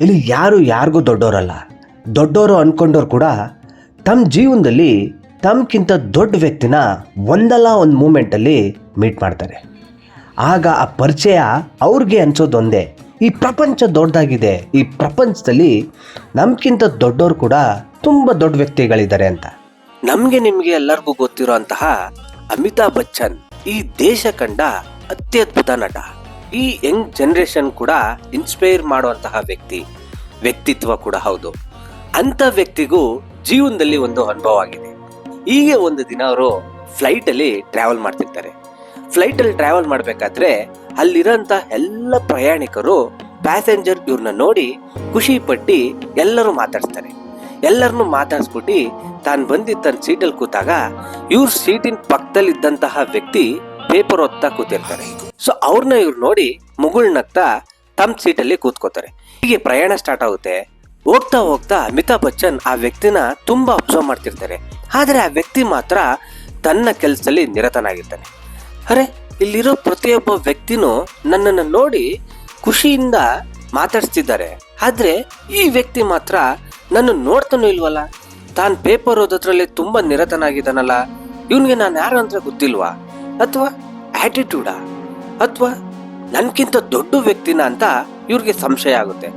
ಇಲ್ಲಿ ಯಾರು ಯಾರಿಗೂ ದೊಡ್ಡವರಲ್ಲ ದೊಡ್ಡವರು ಅಂದ್ಕೊಂಡವ್ರು ಕೂಡ ತಮ್ಮ ಜೀವನದಲ್ಲಿ ತಮ್ಗಿಂತ ದೊಡ್ಡ ವ್ಯಕ್ತಿನ ಒಂದಲ್ಲ ಒಂದು ಮೂಮೆಂಟಲ್ಲಿ ಮೀಟ್ ಮಾಡ್ತಾರೆ. ಆಗ ಆ ಪರಿಚಯ ಅವ್ರಿಗೆ ಅನ್ಸೋದೊಂದೇ. ಈ ಪ್ರಪಂಚ ದೊಡ್ಡದಾಗಿದೆ. ಈ ಪ್ರಪಂಚದಲ್ಲಿ ನಮ್ಗಿಂತ ದೊಡ್ಡವರು ಕೂಡ ತುಂಬ ದೊಡ್ಡ ವ್ಯಕ್ತಿಗಳಿದ್ದಾರೆ ಅಂತ. ನಮಗೆ ನಿಮಗೆ ಎಲ್ಲರಿಗೂ ಗೊತ್ತಿರೋ ಅಂತಹ ಅಮಿತಾಬ್ ಬಚ್ಚನ್ ಈ ದೇಶ ಕಂಡ ಅತ್ಯದ್ಭುತ ನಟ. ಈ ಯಂಗ್ ಜನರೇಷನ್ ಕೂಡ ಇನ್ಸ್ಪೈರ್ ಮಾಡುವಂತಹ ವ್ಯಕ್ತಿ, ವ್ಯಕ್ತಿತ್ವ ಕೂಡ ಹೌದು. ಅಂತ ವ್ಯಕ್ತಿಗೂ ಜೀವನದಲ್ಲಿ ಒಂದು ಅನುಭವ ಆಗಿದೆ. ಹೀಗೆ ಒಂದು ದಿನ ಅವರು ಫ್ಲೈಟ್ ಅಲ್ಲಿ ಟ್ರಾವೆಲ್ ಮಾಡ್ತಿರ್ತಾರೆ. ಫ್ಲೈಟ್ ಅಲ್ಲಿ ಟ್ರಾವೆಲ್ ಮಾಡ್ಬೇಕಾದ್ರೆ ಅಲ್ಲಿರೋಂತ ಎಲ್ಲ ಪ್ರಯಾಣಿಕರು ಪ್ಯಾಸೆಂಜರ್ ಇವ್ರನ್ನ ನೋಡಿ ಖುಷಿ ಪಟ್ಟು ಎಲ್ಲರೂ ಮಾತಾಡ್ತಾರೆ ಎಲ್ಲರನ್ನು ಮಾತಾಡಿಸ್ಬಿಟ್ಟು ತಾನು ಬಂದಿದ್ದ ತನ್ನ ಸೀಟಲ್ಲಿ ಕೂತಾಗ ಇವ್ರ ಸೀಟಿನ ಪಕ್ಕದಲ್ಲಿ ಇದ್ದಂತಹ ವ್ಯಕ್ತಿ ಪೇಪರ್ ಓದ್ತಾ ಕೂತಿರ್ತಾರೆ. ಸೊ ಅವ್ರನ್ನ ಇವ್ರು ನೋಡಿ ಮುಗುಳ್ನಗ್ತಾ ತಮ್ಮ ಸೀಟಲ್ಲಿ ಕೂತ್ಕೋತಾರೆ. ಹೀಗೆ ಪ್ರಯಾಣ ಸ್ಟಾರ್ಟ್ ಆಗುತ್ತೆ. ಹೋಗ್ತಾ ಹೋಗ್ತಾ ಅಮಿತಾಬ್ ಬಚ್ಚನ್ ಆ ವ್ಯಕ್ತಿನ ತುಂಬಾ ಅಬ್ಸರ್ವ್ ಮಾಡ್ತಿರ್ತಾರೆ. ಆದ್ರೆ ಆ ವ್ಯಕ್ತಿ ಮಾತ್ರ ತನ್ನ ಕೆಲಸದಲ್ಲಿ ನಿರತನಾಗಿರ್ತಾನೆ. ಅರೆ, ಇಲ್ಲಿರೋ ಪ್ರತಿಯೊಬ್ಬ ವ್ಯಕ್ತಿನೂ ನನ್ನನ್ನು ನೋಡಿ ಖುಷಿಯಿಂದ ಮಾತಾಡ್ಸ್ತಿದ್ದಾರೆ. ಆದ್ರೆ ಈ ವ್ಯಕ್ತಿ ಮಾತ್ರ ನನ್ನ ನೋಡ್ತಾನೂ ಇಲ್ವಲ್ಲ? ತಾನ್ ಪೇಪರ್ ಓದೋದ್ರಲ್ಲಿ ತುಂಬಾ ನಿರತನಾಗಿದ್ದಾನಲ್ಲ. ಇವನಿಗೆ ನಾನು ಯಾರು ಅಂತ ಗೊತ್ತಿಲ್ವಾ? ಅಥವಾ ಆಟಿಟ್ಯೂಡಾ ಅಥವಾ ನನ್ಗಿಂತ ದೊಡ್ಡ ವ್ಯಕ್ತಿನ ಅಂತ ಇವ್ರಿಗೆ ಸಂಶಯ ಆಗುತ್ತೆ.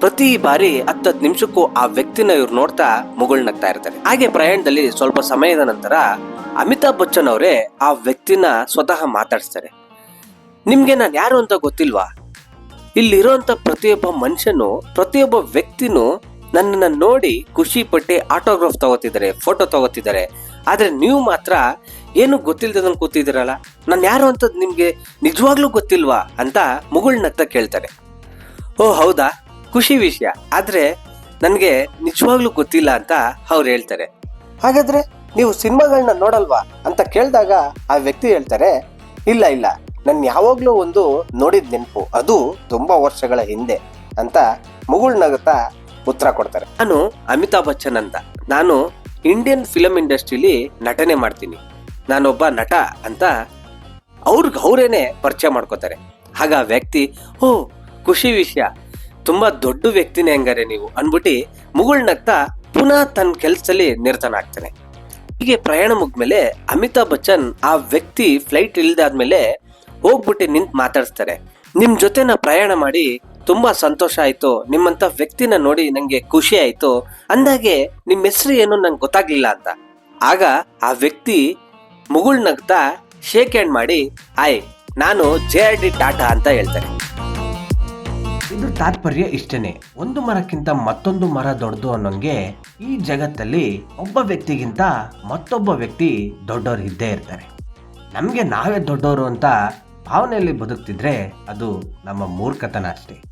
ಪ್ರತಿ ಬಾರಿ ಹತ್ತತ್ತು ನಿಮಿಷಕ್ಕೂ ಆ ವ್ಯಕ್ತಿನ ಇವ್ರು ನೋಡ್ತಾ ಮುಗುಳ್ನಗ್ತಾ ಇರ್ತಾರೆ. ಹಾಗೆ ಪ್ರಯಾಣದಲ್ಲಿ ಸ್ವಲ್ಪ ಸಮಯದ ನಂತರ ಅಮಿತಾಬ್ ಬಚ್ಚನ್ ಅವರೇ ಆ ವ್ಯಕ್ತಿನ ಸ್ವತಃ ಮಾತಾಡಿಸ್ತಾರೆ. ನಿಮ್ಗೆ ನಾನು ಯಾರು ಅಂತ ಗೊತ್ತಿಲ್ವಾ? ಇಲ್ಲಿರೋಂತ ಪ್ರತಿಯೊಬ್ಬ ಮನುಷ್ಯನು, ಪ್ರತಿಯೊಬ್ಬ ವ್ಯಕ್ತಿನೂ ನನ್ನನ್ನು ನೋಡಿ ಖುಷಿ ಪಟ್ಟು ಆಟೋಗ್ರಾಫ್ ತಗೋತಿದ್ದಾರೆ, ಫೋಟೋ ತಗೋತಿದ್ದಾರೆ. ಆದರೆ ನೀವು ಮಾತ್ರ ಏನು ಗೊತ್ತಿಲ್ದಂಗೆ ಕೂತಿದ್ದೀರಲ್ಲ? ನಾನು ಯಾರು ಅಂತ ನಿಮ್ಗೆ ನಿಜವಾಗ್ಲೂ ಗೊತ್ತಿಲ್ವಾ ಅಂತ ಮುಗುಳ್ನತ್ತ ಕೇಳ್ತಾರೆ ಓ, ಹೌದಾ? ಖುಷಿ ವಿಷಯ. ಆದ್ರೆ ನನಗೆ ನಿಜವಾಗ್ಲೂ ಗೊತ್ತಿಲ್ಲ ಅಂತ ಅವ್ರು ಹೇಳ್ತಾರೆ. ಹಾಗಾದ್ರೆ ನೀವು ಸಿನಿಮಾಗಳನ್ನ ನೋಡಲ್ವಾ ಅಂತ ಕೇಳಿದಾಗ ಆ ವ್ಯಕ್ತಿ ಹೇಳ್ತಾರೆ, ಇಲ್ಲ ಇಲ್ಲ. ನಾನು ಯಾವಾಗ್ಲೂ ಒಂದು ನೋಡಿದ ನೆನಪು. ಅದು ತುಂಬಾ ವರ್ಷಗಳ ಹಿಂದೆ ಅಂತ ಮುಗುಳ್ನಗುತ್ತಾ ಉತ್ತರ ಕೊಡ್ತಾರೆ. ನಾನು ಅಮಿತಾಬ್ ಬಚ್ಚನ್ ಅಂತ. ನಾನು ಇಂಡಿಯನ್ ಫಿಲಂ ಇಂಡಸ್ಟ್ರಿಲಿ ನಟನೆ ಮಾಡ್ತೀನಿ. ನಾನೊಬ್ಬ ನಟ ಅಂತ ಅವ್ರಿಗೆ ಅವರೇನೆ ಪರಿಚಯ ಮಾಡ್ಕೋತಾರೆ. ಆಗ ವ್ಯಕ್ತಿ, ಓ, ಖುಷಿ ವಿಷಯ. ತುಂಬಾ ದೊಡ್ಡ ವ್ಯಕ್ತಿನೇ ಹಂಗಾರೆ ನೀವು ಅನ್ಬಿಟ್ಟು ಮುಗುಳ್ನಗ್ತಾ ಪುನಃ ತನ್ನ ಕೆಲಸದಲ್ಲಿ ನಿರತನಾಗ್ತಾನೆ ಹೀಗೆ ಪ್ರಯಾಣ ಮುಗ್ದ್ಮೇಲೆ ಅಮಿತಾಬ್ ಬಚ್ಚನ್ ಆ ವ್ಯಕ್ತಿ ಫ್ಲೈಟ್ ಇಲ್ದಾದ್ಮೇಲೆ ಹೋಗ್ಬಿಟ್ಟು ನಿಂತ್ ಮಾತಾಡಿಸ್ತಾರೆ. ನಿಮ್ ಜೊತೆ ಪ್ರಯಾಣ ಮಾಡಿ ತುಂಬಾ ಸಂತೋಷ ಆಯ್ತು, ನಿಮ್ಮಂತ ವ್ಯಕ್ತಿನ ನೋಡಿ ನಂಗೆ ಖುಷಿ ಆಯ್ತು, ಅಂದಾಗೆ ನಿಮ್ ಹೆಸರು ಏನು ನಂಗೆ ಗೊತ್ತಾಗ್ಲಿಲ್ಲ ಅಂತ. ಆಗ ಆ ವ್ಯಕ್ತಿ ಮುಗುಳ್ನಗ್ತಾ ಶೇಕ್ ಹ್ಯಾಂಡ್ ಮಾಡಿ ಆಯ್ ನಾನು ಜೆ ಆರ್ ಡಿ ಟಾಟಾ ಅಂತ ಹೇಳ್ತಾರೆ ಇದು ತಾತ್ಪರ್ಯ ಇಷ್ಟನೇ. ಒಂದು ಮರಕ್ಕಿಂತ ಮತ್ತೊಂದು ಮರ ದೊಡ್ಡದು ಅನ್ನೋಂಗೆ ಈ ಜಗತ್ತಲ್ಲಿ ಒಬ್ಬ ವ್ಯಕ್ತಿಗಿಂತ ಮತ್ತೊಬ್ಬ ವ್ಯಕ್ತಿ ದೊಡ್ಡವರು ಇದ್ದೇ ಇರ್ತಾರೆ. ನಮಗೆ ನಾವೇ ದೊಡ್ಡವರು ಅಂತ ಭಾವನೆಯಲ್ಲಿ ಬದುಕ್ತಿದ್ರೆ ಅದು ನಮ್ಮ ಮೂರ್ಖತನ ಅಷ್ಟೇ.